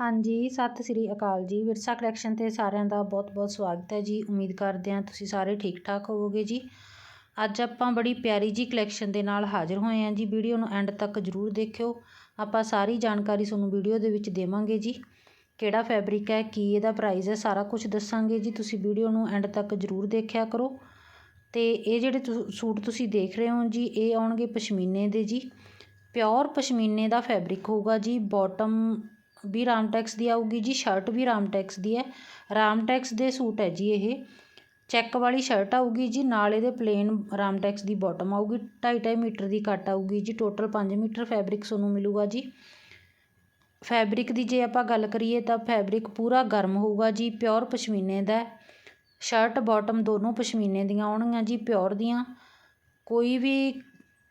ਹਾਂਜੀ, ਸਤਿ ਸ੍ਰੀ ਅਕਾਲ ਜੀ। ਵਿਰਸਾ ਕਲੈਕਸ਼ਨ ਤੇ ਸਾਰਿਆਂ ਦਾ ਬਹੁਤ-ਬਹੁਤ ਸਵਾਗਤ ਹੈ ਜੀ। ਉਮੀਦ ਕਰਦੇ ਹਾਂ ਤੁਸੀਂ ਸਾਰੇ ਠੀਕ-ਠਾਕ ਹੋਵੋਗੇ ਜੀ। ਅੱਜ ਆਪਾਂ ਬੜੀ ਪਿਆਰੀ ਜੀ ਕਲੈਕਸ਼ਨ ਦੇ ਨਾਲ ਹਾਜ਼ਰ ਹੋਏ ਹਾਂ ਜੀ। ਵੀਡੀਓ ਨੂੰ ਐਂਡ ਤੱਕ ਜ਼ਰੂਰ ਦੇਖਿਓ। ਆਪਾਂ ਸਾਰੀ ਜਾਣਕਾਰੀ ਤੁਹਾਨੂੰ ਵੀਡੀਓ ਦੇ ਵਿੱਚ ਦੇਵਾਂਗੇ ਜੀ। ਕਿਹੜਾ ਫੈਬਰਿਕ ਹੈ, ਕੀ ਇਹਦਾ ਪ੍ਰਾਈਸ ਹੈ, ਸਾਰਾ ਕੁਝ ਦੱਸਾਂਗੇ ਜੀ। ਤੁਸੀਂ ਵੀਡੀਓ ਨੂੰ ਐਂਡ ਤੱਕ ਜ਼ਰੂਰ ਦੇਖਿਆ ਕਰੋ। ਤੇ ਇਹ ਜਿਹੜੇ ਸੂਟ ਤੁਸੀਂ ਦੇਖ ਰਹੇ ਹੋ ਜੀ, ਇਹ ਆਉਣਗੇ ਪਸ਼ਮੀਨੇ ਦੇ ਜੀ। ਪਿਓਰ ਪਸ਼ਮੀਨੇ ਦਾ ਫੈਬਰਿਕ ਹੋਊਗਾ ਜੀ। ਬਾਟਮ ਵੀ ਰਾਮ ਟੈਕਸ ਦੀ ਆਊਗੀ ਜੀ, ਸ਼ਰਟ ਵੀ ਰਾਮ ਟੈਕਸ ਦੀ ਹੈ। ਰਾਮ ਟੈਕਸ ਦੇ ਸੂਟ ਹੈ ਜੀ ਇਹ। ਚੈੱਕ ਵਾਲੀ ਸ਼ਰਟ ਆਊਗੀ ਜੀ, ਨਾਲ ਇਹਦੇ ਪਲੇਨ ਰਾਮ ਟੈਕਸ ਦੀ ਬਾਟਮ ਆਊਗੀ 2.5 ਮੀਟਰ ਦੀ ਕੱਟ ਆਊਗੀ ਜੀ ਟੋਟਲ 5 ਮੀਟਰ ਫੈਬਰਿਕ ਤੁਹਾਨੂੰ ਮਿਲੂਗਾ ਜੀ। ਫੈਬਰਿਕ ਦੀ ਜੇ ਆਪਾਂ ਗੱਲ ਕਰੀਏ ਤਾਂ ਫੈਬਰਿਕ ਪੂਰਾ ਗਰਮ ਹੋਊਗਾ ਜੀ ਪਿਓਰ ਪਸ਼ਮੀਨੇ ਦਾ ਸ਼ਰਟ ਬਾਟਮ ਦੋਨੋਂ ਪਸ਼ਮੀਨੇ ਦੀਆਂ ਆਉਣਗੀਆਂ ਜੀ ਪਿਓਰ ਦੀਆਂ। ਕੋਈ ਵੀ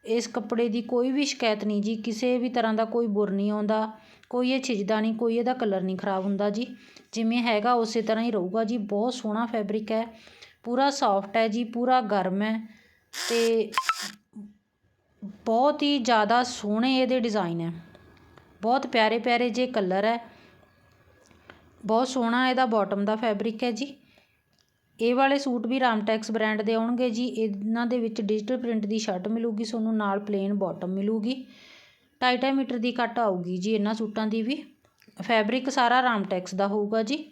ਇਸ ਕੱਪੜੇ ਦੀ ਕੋਈ ਵੀ ਸ਼ਿਕਾਇਤ ਨਹੀਂ ਜੀ, ਕਿਸੇ ਵੀ ਤਰ੍ਹਾਂ ਦਾ ਕੋਈ ਬੁਰ ਨਹੀਂ ਆਉਂਦਾ, ਕੋਈ ਇਹ ਛਿਜਦਾ ਨਹੀਂ, ਕੋਈ ਇਹਦਾ ਕਲਰ ਨਹੀਂ ਖ਼ਰਾਬ ਹੁੰਦਾ ਜੀ। ਜਿਵੇਂ ਹੈਗਾ ਉਸੇ ਤਰ੍ਹਾਂ ਹੀ ਰਹੂਗਾ ਜੀ, ਬਹੁਤ ਸੋਹਣਾ ਫੈਬਰਿਕ ਹੈ, ਪੂਰਾ ਸੋਫਟ ਹੈ ਜੀ, ਪੂਰਾ ਗਰਮ ਹੈ ਅਤੇ ਬਹੁਤ ਹੀ ਜ਼ਿਆਦਾ ਸੋਹਣੇ ਇਹਦੇ ਡਿਜ਼ਾਇਨ ਹੈ। ਬਹੁਤ ਪਿਆਰੇ ਪਿਆਰੇ ਜੇ ਕਲਰ ਹੈ, ਬਹੁਤ ਸੋਹਣਾ ਇਹਦਾ ਬੋਟਮ ਦਾ ਫੈਬਰਿਕ ਹੈ ਜੀ। ਇਹ ਵਾਲੇ ਸੂਟ ਵੀ ਰਾਮਟੈਕਸ ਬ੍ਰਾਂਡ ਦੇ ਆਉਣਗੇ ਜੀ। ਇਹਨਾਂ ਦੇ ਵਿੱਚ ਡਿਜੀਟਲ ਪ੍ਰਿੰਟ ਦੀ ਸ਼ਰਟ ਮਿਲੂਗੀ ਤੁਹਾਨੂੰ ਨਾਲ ਪਲੇਨ ਬਾਟਮ ਮਿਲੂਗੀ। ਢਾਈ ਢਾਈ ਮੀਟਰ ਦੀ ਕੱਟ ਆਊਗੀ ਜੀ ਇਹਨਾਂ ਸੂਟਾਂ ਦੀ ਵੀ। ਫੈਬਰਿਕ ਸਾਰਾ ਰਾਮਟੈਕਸ ਦਾ ਹੋਊਗਾ ਜੀ।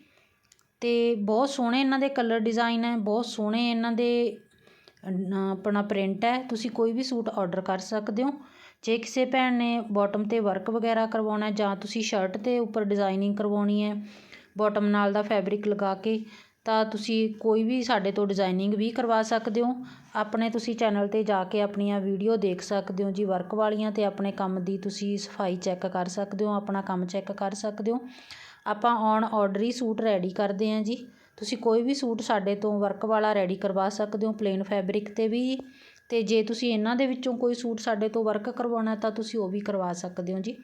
ਤੇ ਬਹੁਤ ਸੋਹਣੇ ਇਹਨਾਂ ਦੇ ਕਲਰ ਡਿਜ਼ਾਈਨ ਹੈ, ਬਹੁਤ ਸੋਹਣੇ ਇਹਨਾਂ ਦੇ ਆਪਣਾ ਪ੍ਰਿੰਟ ਹੈ। ਤੁਸੀਂ ਕੋਈ ਵੀ ਸੂਟ ਆਰਡਰ ਕਰ ਸਕਦੇ ਹੋ। ਜੇ ਕਿਸੇ ਭੈਣ ਨੇ ਬਾਟਮ ਤੇ ਵਰਕ ਵਗੈਰਾ ਕਰਵਾਉਣਾ ਜਾਂ ਤੁਸੀਂ ਸ਼ਰਟ ਤੇ ਉੱਪਰ ਡਿਜ਼ਾਈਨਿੰਗ ਕਰਵਾਉਣੀ ਹੈ ਬਾਟਮ ਨਾਲ ਦਾ ਫੈਬਰਿਕ ਲਗਾ ਕੇ ਤਾਂ ਤੁਸੀਂ ਕੋਈ ਵੀ ਸਾਡੇ ਤੋਂ ਡਿਜ਼ਾਇਨਿੰਗ ਵੀ ਕਰਵਾ ਸਕਦੇ ਹੋ। ਆਪਣੇ ਤੁਸੀਂ ਚੈਨਲ 'ਤੇ ਜਾ ਕੇ ਆਪਣੀਆਂ ਵੀਡੀਓ ਦੇਖ ਸਕਦੇ ਹੋ ਜੀ ਵਰਕ ਵਾਲੀਆਂ ਅਤੇ ਆਪਣੇ ਕੰਮ ਦੀ ਤੁਸੀਂ ਸਫ਼ਾਈ ਚੈੱਕ ਕਰ ਸਕਦੇ ਹੋ, ਆਪਣਾ ਕੰਮ ਚੈੱਕ ਕਰ ਸਕਦੇ ਹੋ। ਆਪਾਂ ਔਨ ਆਰਡਰ ਹੀ ਸੂਟ ਰੈਡੀ ਕਰਦੇ ਹਾਂ ਜੀ। ਤੁਸੀਂ ਕੋਈ ਵੀ ਸੂਟ ਸਾਡੇ ਤੋਂ ਵਰਕ ਵਾਲਾ ਰੈਡੀ ਕਰਵਾ ਸਕਦੇ ਹੋ ਪਲੇਨ ਫੈਬਰਿਕ 'ਤੇ ਵੀ। ਅਤੇ ਜੇ ਤੁਸੀਂ ਇਹਨਾਂ ਦੇ ਵਿੱਚੋਂ ਕੋਈ ਸੂਟ ਸਾਡੇ ਤੋਂ ਵਰਕ ਕਰਵਾਉਣਾ ਤਾਂ ਤੁਸੀਂ ਉਹ ਵੀ ਕਰਵਾ ਸਕਦੇ ਹੋ ਜੀ।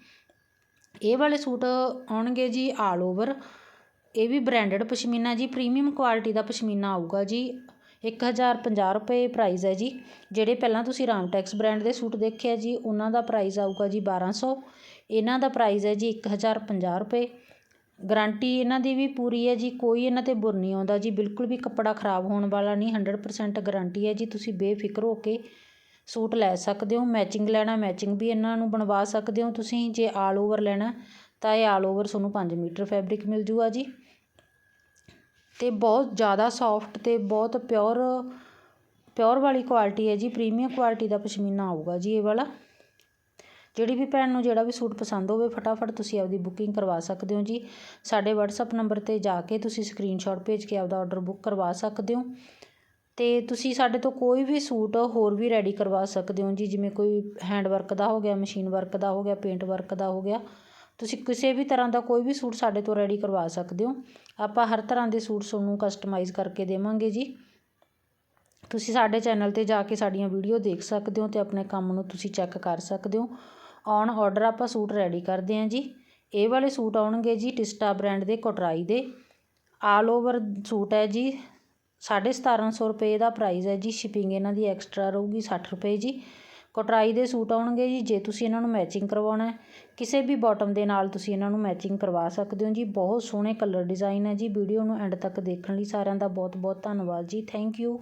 ਇਹ ਵਾਲੇ ਸੂਟ ਆਉਣਗੇ ਜੀ ਆਲ ਓਵਰ ਇਹ ਵੀ ਬ੍ਰਾਂਡਡ ਪਸ਼ਮੀਨਾ ਜੀ ਪ੍ਰੀਮੀਅਮ ਕੁਆਲਿਟੀ ਦਾ ਪਸ਼ਮੀਨਾ ਆਊਗਾ ਜੀ। ਇੱਕ ਹਜ਼ਾਰ ਪੰਜਾਹ ਰੁਪਏ ਪ੍ਰਾਈਸ ਹੈ ਜੀ। ਜਿਹੜੇ ਪਹਿਲਾਂ ਤੁਸੀਂ ਰਾਮਟੈਕਸ ਬ੍ਰਾਂਡ ਦੇ ਸੂਟ ਦੇਖੇ ਜੀ, ਉਹਨਾਂ ਦਾ ਪ੍ਰਾਈਸ ਆਊਗਾ ਜੀ ਬਾਰ੍ਹਾਂ ਸੌ। ਇਹਨਾਂ ਦਾ ਪ੍ਰਾਈਸ ਹੈ ਜੀ ਇੱਕ ਹਜ਼ਾਰ ਪੰਜਾਹ ਰੁਪਏ। ਗਾਰੰਟੀ ਇਹਨਾਂ ਦੀ ਵੀ ਪੂਰੀ ਹੈ ਜੀ, ਕੋਈ ਇਹਨਾਂ 'ਤੇ ਬੁਰ ਨਹੀਂ ਆਉਂਦਾ ਜੀ। ਬਿਲਕੁਲ ਵੀ ਕੱਪੜਾ ਖ਼ਰਾਬ ਹੋਣ ਵਾਲਾ ਨਹੀਂ ਹੰਡਰਡ ਪਰਸੈਂਟ ਗਾਰੰਟੀ ਹੈ ਜੀ। ਤੁਸੀਂ ਬੇਫਿਕਰ ਹੋ ਕੇ ਸੂਟ ਲੈ ਸਕਦੇ ਹੋ। ਮੈਚਿੰਗ ਲੈਣਾ ਮੈਚਿੰਗ ਵੀ ਇਹਨਾਂ ਨੂੰ ਬਣਵਾ ਸਕਦੇ ਹੋ। ਤੁਸੀਂ ਜੇ ਆਲ ਓਵਰ ਲੈਣਾ ਤਾਂ ਇਹ ਆਲ ਓਵਰ ਤੁਹਾਨੂੰ ਪੰਜ ਮੀਟਰ ਫੈਬਰਿਕ ਮਿਲ ਜੂਗਾ ਜੀ। ਅਤੇ ਬਹੁਤ ਜ਼ਿਆਦਾ ਸੋਫਟ ਅਤੇ ਬਹੁਤ ਪਿਓਰ ਪਿਓਰ ਵਾਲੀ ਕੁਆਲਿਟੀ ਹੈ ਜੀ। ਪ੍ਰੀਮੀਅਮ ਕੁਆਲਿਟੀ ਦਾ ਪਸ਼ਮੀਨਾ ਆਊਗਾ ਜੀ ਇਹ ਵਾਲਾ। ਜਿਹੜੀ ਵੀ ਭੈਣ ਨੂੰ ਜਿਹੜਾ ਵੀ ਸੂਟ ਪਸੰਦ ਹੋਵੇ, ਫਟਾਫਟ ਤੁਸੀਂ ਆਪਦੀ ਬੁਕਿੰਗ ਕਰਵਾ ਸਕਦੇ ਹੋ ਜੀ। ਸਾਡੇ WhatsApp ਨੰਬਰ 'ਤੇ ਜਾ ਕੇ ਤੁਸੀਂ ਸਕਰੀਨਸ਼ਾਟ ਭੇਜ ਕੇ ਆਪਦਾ ਆਰਡਰ ਬੁੱਕ ਕਰਵਾ ਸਕਦੇ ਹੋ। ਅਤੇ ਤੁਸੀਂ ਸਾਡੇ ਤੋਂ ਕੋਈ ਵੀ ਸੂਟ ਹੋਰ ਵੀ ਰੈਡੀ ਕਰਵਾ ਸਕਦੇ ਹੋ ਜੀ। ਜਿਵੇਂ ਕੋਈ ਹੈਂਡ ਵਰਕ ਦਾ ਹੋ ਗਿਆ ਮਸ਼ੀਨ ਵਰਕ ਦਾ ਹੋ ਗਿਆ ਪੇਂਟ ਵਰਕ ਦਾ ਹੋ ਗਿਆ। ਤੁਸੀਂ ਕਿਸੇ ਵੀ ਤਰ੍ਹਾਂ ਦਾ ਕੋਈ ਵੀ ਸੂਟ ਸਾਡੇ ਤੋਂ ਰੈਡੀ ਕਰਵਾ ਸਕਦੇ ਹੋ। ਆਪਾਂ ਹਰ ਤਰ੍ਹਾਂ ਦੇ ਸੂਟ ਤੁਹਾਨੂੰ ਕਸਟਮਾਈਜ਼ ਕਰਕੇ ਦੇਵਾਂਗੇ ਜੀ। ਤੁਸੀਂ ਸਾਡੇ ਚੈਨਲ 'ਤੇ ਜਾ ਕੇ ਸਾਡੀਆਂ ਵੀਡੀਓ ਦੇਖ ਸਕਦੇ ਹੋ ਅਤੇ ਆਪਣੇ ਕੰਮ ਨੂੰ ਤੁਸੀਂ ਚੈੱਕ ਕਰ ਸਕਦੇ ਹੋ। ਔਨ ਆਰਡਰ ਆਪਾਂ ਸੂਟ ਰੈਡੀ ਕਰਦੇ ਹਾਂ ਜੀ। ਇਹ ਵਾਲੇ ਸੂਟ ਆਉਣਗੇ ਜੀ ਟਿਸਟਾ ਬ੍ਰਾਂਡ ਦੇ, ਕੋਟਰਾਈ ਦੇ। ਆਲ ਓਵਰ ਸੂਟ ਹੈ ਜੀ। ਸਾਢੇ ਸਤਾਰ੍ਹਾਂ ਸੌ ਰੁਪਏ ਦਾ ਪ੍ਰਾਈਸ ਹੈ ਜੀ। ਸ਼ਿਪਿੰਗ ਇਹਨਾਂ ਦੀ ਐਕਸਟਰਾ ਰਹੂਗੀ ਸੱਠ ਰੁਪਏ ਜੀ। ਕਟਰਾਈ ਦੇ ਸੂਟ ਆਉਣਗੇ ਜੀ, ਜੇ ਤੁਸੀਂ ਇਹਨਾਂ ਨੂੰ ਮੈਚਿੰਗ ਕਰਵਾਉਣਾ ਕਿਸੇ ਵੀ ਬਾਟਮ ਦੇ ਨਾਲ ਤੁਸੀਂ ਇਹਨਾਂ ਨੂੰ ਮੈਚਿੰਗ ਕਰਵਾ ਸਕਦੇ ਹੋ ਜੀ। ਬਹੁਤ ਸੋਹਣੇ ਕਲਰ ਡਿਜ਼ਾਈਨ ਹੈ ਜੀ। ਵੀਡੀਓ ਨੂੰ ਐਂਡ ਤੱਕ ਦੇਖਣ ਲਈ ਸਾਰਿਆਂ ਦਾ ਬਹੁਤ ਬਹੁਤ ਧੰਨਵਾਦ ਜੀ। Thank you